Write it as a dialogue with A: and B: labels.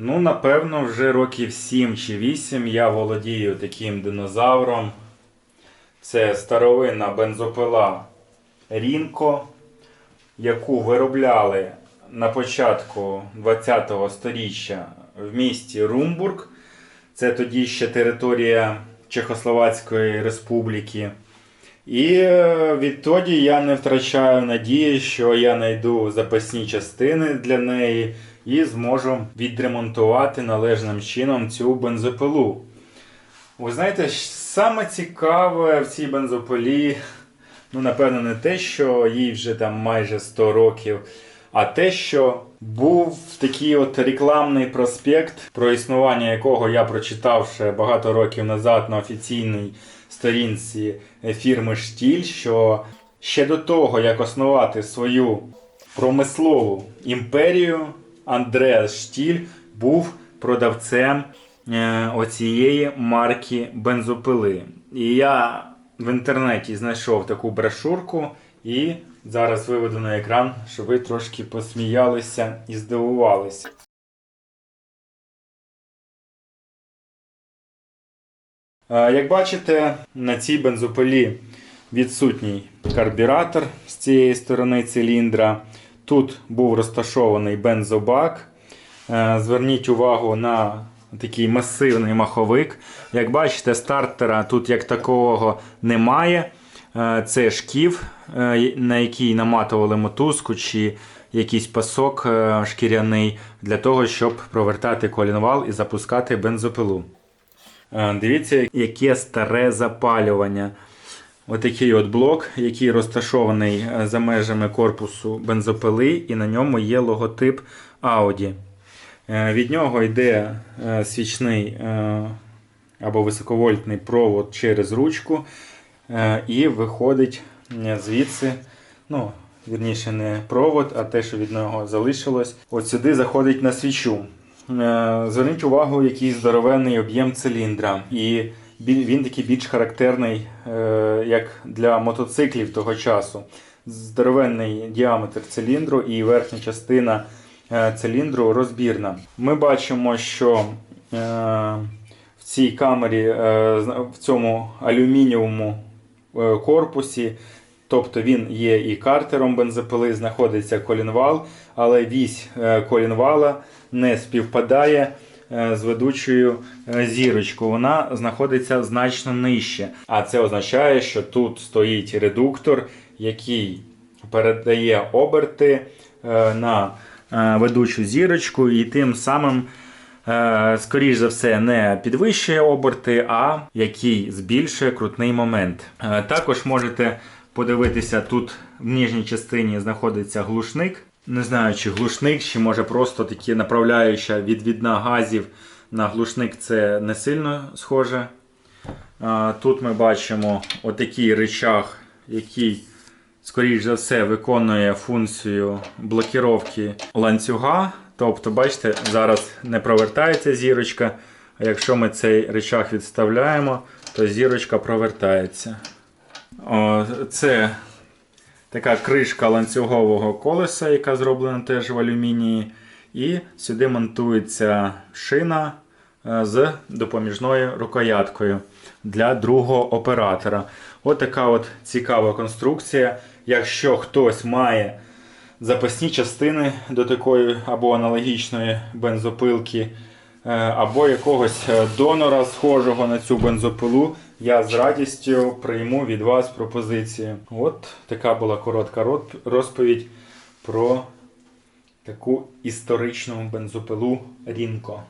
A: Ну, напевно, вже років 7 чи 8 я володію таким динозавром. Це старовинна бензопила Рінко, яку виробляли на початку 20-го сторіччя в місті Румбург. Це тоді ще територія Чехословацької Республіки. І е, відтоді я не втрачаю надії, що я знайду запасні частини для неї і зможу відремонтувати належним чином цю бензопилу. Ви знаєте, саме цікаве в цій бензопилі, ну, напевно, не те, що їй вже там майже 100 років, а те, що був такий от рекламний проспект, про існування якого я прочитав ще багато років назад на офіційній сторінці фірми Штіль, що ще до того, як основати свою промислову імперію, Андреас Штіль був продавцем е, оцієї марки бензопили. І я в інтернеті знайшов таку брошурку і зараз виведу на екран, щоб ви трошки посміялися і здивувалися. Е, Як бачите, на цій бензопилі відсутній карбюратор з цієї сторони циліндра. Тут був розташований бензобак. Е, Зверніть увагу на такий масивний маховик. Як бачите, стартера тут як такого немає. Е, Це шків, е, на який наматували мотузку чи якийсь пасок шкіряний для того, щоб провертати колінвал і запускати бензопилу. Дивіться, яке старе запалювання. Отакий от блок, який розташований е, за межами корпусу бензопили, і на ньому є логотип Audi. Е, Від нього йде е, свічний або високовольтний провод через ручку і виходить звідси. Ну, вірніше, не провод, а те, що від нього залишилось. От сюди заходить на свічу. Зверніть увагу, який здоровенний об'єм циліндра. І він такий більш характерний, е, як для мотоциклів того часу. Здоровенний діаметр циліндру і верхня частина е, циліндру розбірна. Ми бачимо, що е, в цій камері, в цьому алюмінієвому корпусі, тобто він є і картером бензопили, знаходиться колінвал, але вісь колінвала не співпадає з ведучою е, зірочкою. Вона знаходиться значно нижче. А це означає, що тут стоїть редуктор, який передає оберти е, на е, ведучу зірочку, і тим самим, е, скоріш за все, не підвищує оберти, а який збільшує крутний момент. Е, Також можете подивитися, тут в нижній частині знаходиться глушник. Не знаю, чи глушник, чи може просто такі направляюча відвідна газів на глушник це не сильно схоже. Тут ми бачимо отакий рычаг, який, скоріш за все, виконує функцію блокіровки ланцюга. Тобто, бачите, зараз не провертається зірочка, а якщо ми цей рычаг відставляємо, то зірочка провертається. Це така кришка ланцюгового колеса, яка зроблена теж в алюмінії. І сюди монтується шина е, з допоміжною рукояткою для другого оператора. От така от цікава конструкція. Якщо хтось має запасні частини до такої або аналогічної бензопилки, або якогось е, донора схожого на цю бензопилу, я з радістю прийму від вас пропозиції. От така була коротка розповідь про таку історичну бензопилу Рінко.